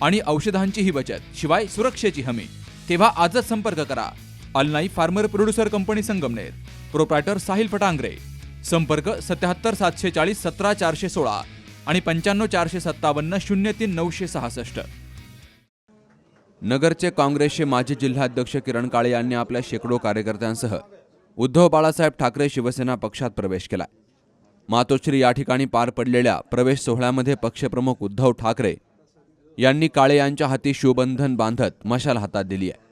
आणि औषधांचीही बचत शिवाय सुरक्षेची हमी. तेव्हा आजच संपर्क करा. अलनाई farmer producer company Sangamner. Proprietor Sahil Phatangare. संपर्क सत्याहत्तर सातशे चाळीस सतरा चारशे सोळा आणि पंच्याण्णव चारशे सत्तावन्न शून्य तीन नऊशे सहासष्ट. नगरचे काँग्रेसचे माजी जिल्हाध्यक्ष किरण काळे यांनी आपल्या शेकडो कार्यकर्त्यांसह उद्धव बाळासाहेब ठाकरे शिवसेना पक्षात प्रवेश केला. मातोश्री या ठिकाणी पार पडलेल्या प्रवेश सोहळ्यामध्ये पक्षप्रमुख उद्धव ठाकरे यांनी काळे यांच्या हाती शिवबंधन बांधत मशाल हातात दिली आहे.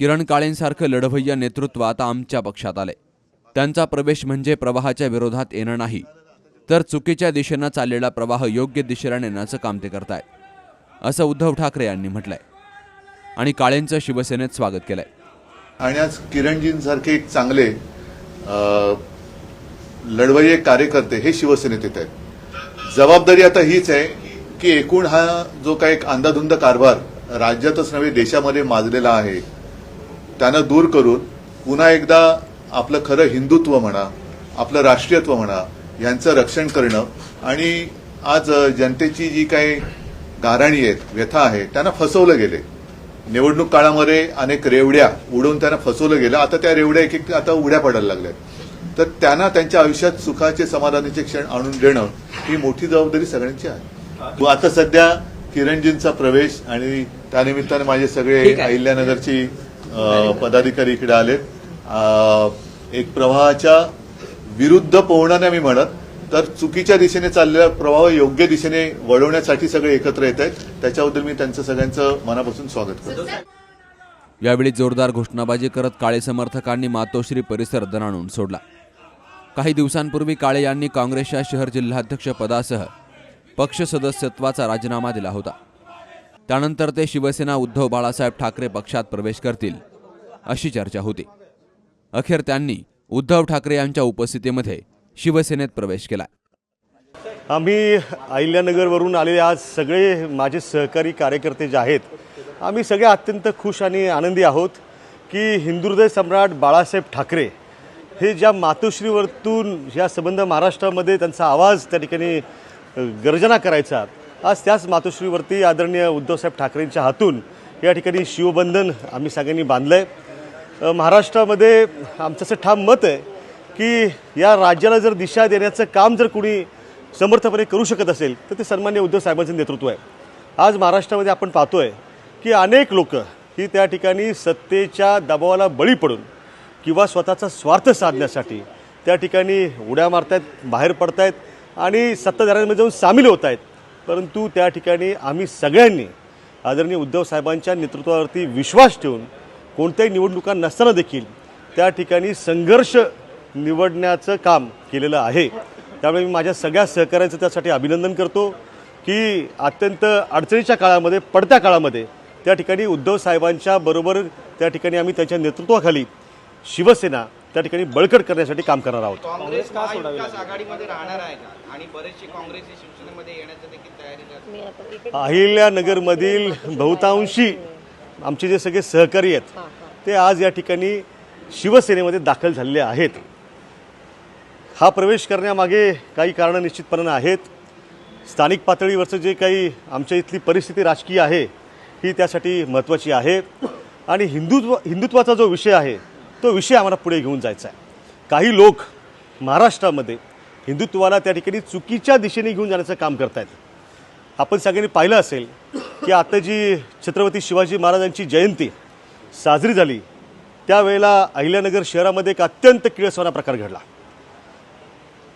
किरण काळेंसारखं लढवय्या नेतृत्व आता आमच्या पक्षात आले त्यांचा प्रवेश म्हणजे प्रवाहाच्या विरोधात येणं नाही तर चुकीच्या दिशेनं चाललेला प्रवाह योग्य दिशेला नेण्याचं काम ते करतायत असं उद्धव ठाकरे यांनी म्हटलंय. आणि काळेंचं शिवसेनेत स्वागत केलंय. आणि आज किरणजींसारखे एक चांगले लढवय्ये कार्यकर्ते हे शिवसेनेत येत आहेत. जबाबदारी आता हीच आहे की एकूण हा जो काही एक अंधाधुंद कारभार राज्यातच नव्हे देशामध्ये माजलेला आहे त्यानं दूर करून पुन्हा एकदा आपलं खरं हिंदुत्व म्हणा आपलं राष्ट्रीयत्व म्हणा यांचं रक्षण करणं आणि आज जनतेची जी काही गाराणी आहेत व्यथा आहे त्यांना फसवलं गेले. निवडणूक काळामध्ये अनेक रेवड्या उडवून त्यांना फसवलं गेलं. आता त्या रेवड्या एक एक आता उड्या पडायला लागल्या तर त्यांना त्यांच्या आयुष्यात सुखाचे समाधानाचे क्षण आणून देणं ही मोठी जबाबदारी सगळ्यांची आहे. आता सध्या किरणजींचा प्रवेश आणि त्यानिमित्ताने माझे सगळे अहिल्यानगरची पदाधिकारी इकडे आलेत. एक प्रवाहाच्या विरुद्ध पोहणं नाही मी म्हणत तर चुकीच्या दिशेने चाललेला प्रवाह योग्य दिशेने वळवण्यासाठी सगळे एकत्र येत आहेत. त्याच्याबद्दल मी त्यांचं सगळ्यांचं मनापासून स्वागत करतो. यावेळी जोरदार घोषणाबाजी करत काळे समर्थकांनी मातोश्री परिसर दणाणून सोडला. काही दिवसांपूर्वी काळे यांनी काँग्रेसच्या शहर जिल्हाध्यक्ष पदासह पक्ष सदस्यत्वाचा राजीनामा दिला होता. त्यानंतर ते शिवसेना उद्धव बाळासाहेब ठाकरे पक्षात प्रवेश करतील अशी चर्चा होती. अखेर त्यांनी उद्धव ठाकरे यांच्या उपस्थितीमध्ये शिवसेनेत प्रवेश केला. आम्ही अहिल्यानगरवरून आलेले आज सगळे माझे सहकारी कार्यकर्ते जे आहेत आम्ही सगळे अत्यंत खुश आणि आनंदी आहोत की हिंदुहृदय सम्राट बाळासाहेब ठाकरे हे ज्या मातोश्रीवरतून या संबंध महाराष्ट्रामध्ये त्यांचा आवाज त्या ठिकाणी गर्जना करायचा. आज त्याच मातोश्रीवरती आदरणीय उद्धवसाहेब ठाकरेंच्या हातून या ठिकाणी शिवबंधन आम्ही सगळ्यांनी बांधलं आहे महाराष्ट्रामध्ये आमचं असं ठाम मत आहे की या राज्याला जर दिशा देण्याचं काम जर कुणी समर्थपणे करू शकत असेल तर ते सन्मान्य उद्धव साहेबांचं नेतृत्व आहे. आज महाराष्ट्रामध्ये आपण पाहतो आहे की अनेक लोक ही त्या ठिकाणी सत्तेच्या दबावाला बळी पडून किंवा स्वतःचा स्वार्थ साधण्यासाठी त्या ठिकाणी उड्या मारतायत बाहेर पडतायत आणि सत्ताधाऱ्यांमध्ये जाऊन सामील होत आहेत. परंतु त्या ठिकाणी आम्ही सगळ्यांनी आदरणीय उद्धव साहेबांच्या नेतृत्वावरती विश्वास ठेवून कोणत्याही निवडणुका नसताना देखील त्या ठिकाणी संघर्ष निवडण्याचं काम केलेलं आहे. त्यामुळे मी माझ्या सगळ्या सहकाऱ्यांचं त्यासाठी अभिनंदन करतो की अत्यंत अडचणीच्या काळामध्ये पडत्या काळामध्ये त्या ठिकाणी उद्धव साहेबांच्या बरोबर त्या ठिकाणी आम्ही त्यांच्या नेतृत्वाखाली शिवसेना त्या ठिकाणी बळकट करण्यासाठी काम करणार आहोत. काँग्रेस महाविकास आघाडीमध्ये राहणार आहे का? आणि बरेचसे काँग्रेस हे शिवसेनेमध्ये येण्याची देखील तयारी अहिल्यानगरमधील बहुतांशी आमचे जे सगळे सहकारी आहेत ते आज या ठिकाणी शिवसेनेमध्ये दाखल झालेले आहेत. हा प्रवेश करण्यामागे काही कारणं निश्चितपणानं आहेत. स्थानिक पातळीवरचं जे काही आमच्या इथली परिस्थिती राजकीय आहे ही त्यासाठी महत्त्वाची आहे. आणि हिंदुत्व हिंदुत्वाचा जो विषय आहे तो विषय आम्हाला पुढे घेऊन जायचा आहे. काही लोक महाराष्ट्रामध्ये हिंदुत्वाला त्या ठिकाणी चुकीच्या दिशेने घेऊन जाण्याचं काम करत आहेत आपण सगळ्यांनी पाहिलं असेल की आता जी छत्रपती शिवाजी महाराजांची जयंती साजरी झाली त्यावेळेला अहिल्यानगर शहरामध्ये एक अत्यंत किळसवाना प्रकार घडला.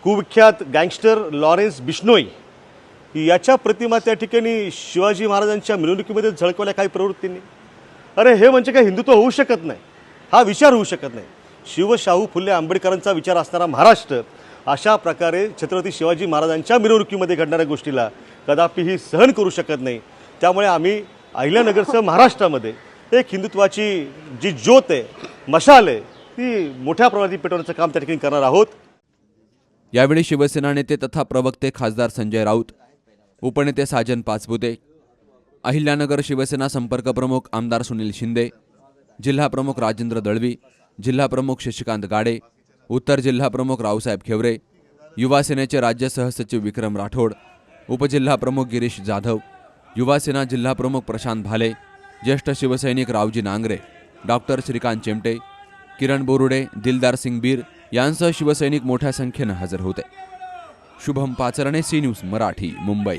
कुविख्यात गँगस्टर लॉरेन्स बिश्नोई याच्या प्रतिमा त्या ठिकाणी शिवाजी महाराजांच्या मिरवणुकीमध्ये झळकवल्या काही प्रवृत्तींनी. अरे हे म्हणजे काय हिंदुत्व होऊ शकत नाही? हा विचार होऊ शकत नाही. शिवशाहू फुले आंबेडकरांचा विचार असणारा महाराष्ट्र अशा प्रकारे छत्रपती शिवाजी महाराजांच्या मिरवणुकीमध्ये घडणाऱ्या गोष्टीला कदापिही सहन करू शकत नाही. त्यामुळे आम्ही अहिल्यानगरचं महाराष्ट्रामध्ये एक हिंदुत्वाची जी ज्योत आहे मशाल आहे ती मोठ्या प्रमाणात पेटवण्याचं काम त्या ठिकाणी करणार आहोत. यावेळी शिवसेना नेते तथा प्रवक्ते खासदार संजय राऊत उपनेते साजन पाचपुते अहिल्यानगर शिवसेना संपर्क प्रमुख आमदार सुनील शिंदे जिल्हा प्रमुख राजेंद्र दळवी जिल्हाप्रमुख शशिकांत गाडे उत्तर जिल्हा प्रमुख रावसाहेब खेवरे युवासेनेचे राज्य सहसचिव विक्रम राठोड उपजिल्हाप्रमुख गिरीश जाधव युवासेना जिल्हाप्रमुख जिल्हा प्रमुख प्रशांत भाले ज्येष्ठ शिवसैनिक रावजी नांगरे डॉक्टर श्रीकांत चिमटे किरण बोरुडे दिलदार सिंग बीर यांसह शिवसैनिक मोठ्या संख्येनं हजर होते. Shubham Pacharne C News Marathi Mumbai.